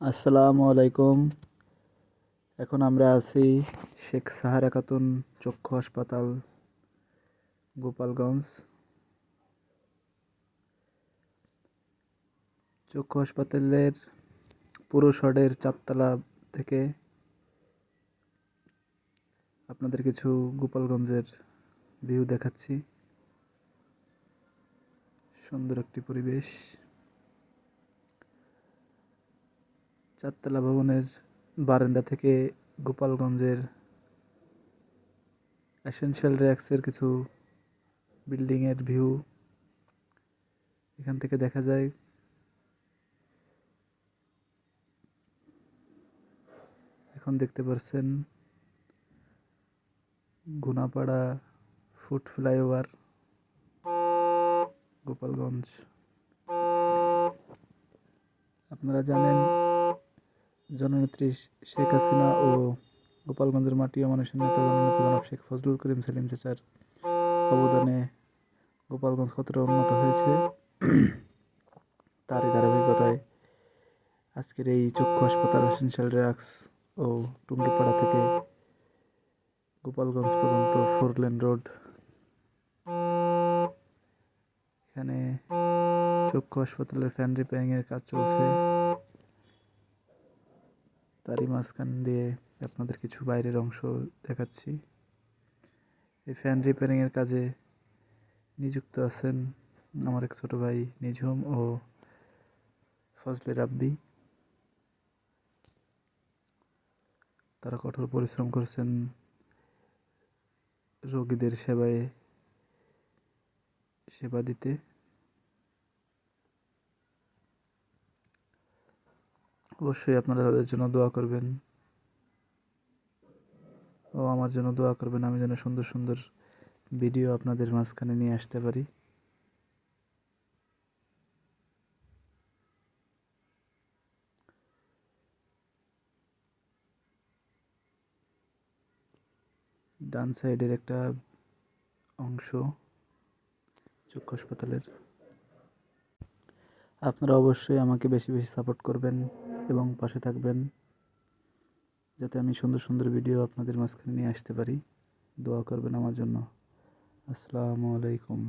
আসসালামু আলাইকুম। এখন আমরা আছি শেখ সাহারা খাতুন চক্ষু হাসপাতাল, গোপালগঞ্জ। চক্ষু হাসপাতালের পুরো শহরের চারতলা থেকে আপনাদের কিছু গোপালগঞ্জের ভিউ দেখাচ্ছি। সুন্দর একটি পরিবেশ। চারতলা ভবনের বারান্দা থেকে গোপালগঞ্জের অ্যাসেনশিয়াল র্যাক্সের কিছু বিল্ডিংয়ের ভিউ এখান থেকে দেখা যায় এখন দেখতে পাচ্ছেন গুনাপাড়া ফুট ফ্লাইওভার, গোপালগঞ্জ। আপনারা জানেন জননেত্রী শেখ হাসিনা ও গোপালগঞ্জের মাটি মানুষের নেতা জননেতা জনাব শেখ ফজলুল করিম সেলিম চাচার অবদানে গোপালগঞ্জ কতটা উন্নত হয়েছে। তারই ধারাবাহিকতায় আজকের এই চক্ষু হাসপাতাল এসেন্সিয়াল ড্রাগস ও টুঙ্গিপাড়া থেকে গোপালগঞ্জ পর্যন্ত ফোর লেন রোড। এখানে চক্ষু হাসপাতালের ফ্যান রিপেয়ারিংয়ের কাজ চলছে। তারই মাঝখান দিয়ে আপনাদের কিছু বাইরের অংশ দেখাচ্ছি। এই ফ্যান রিপেয়ারিংয়ের কাজে নিযুক্ত আছেন আমার এক ছোট ভাই নিঝুম ও ফজলে রাব্বি। তারা কঠোর পরিশ্রম করছেন রোগীদের সেবায় সেবা দিতে। অবশ্যই আপনারা তাদের জন্য দোয়া করবেন। ও আমার জন্য দোয়া করবেন, আমি যেন সুন্দর সুন্দর ভিডিও আপনাদের মাঝখানে নিয়ে আসতে পারি। ডান সাইডের একটা অংশ চক্ষু হাসপাতালের। আপনারা অবশ্যই আমাকে বেশি বেশি সাপোর্ট করবেন। এবং পাশে থাকবেন, যাতে আমি সুন্দর সুন্দর ভিডিও আপনাদের মাঝখানে নিয়ে আসতে পারি। দোয়া করবেন আমার জন্য। আসসালামু আলাইকুম।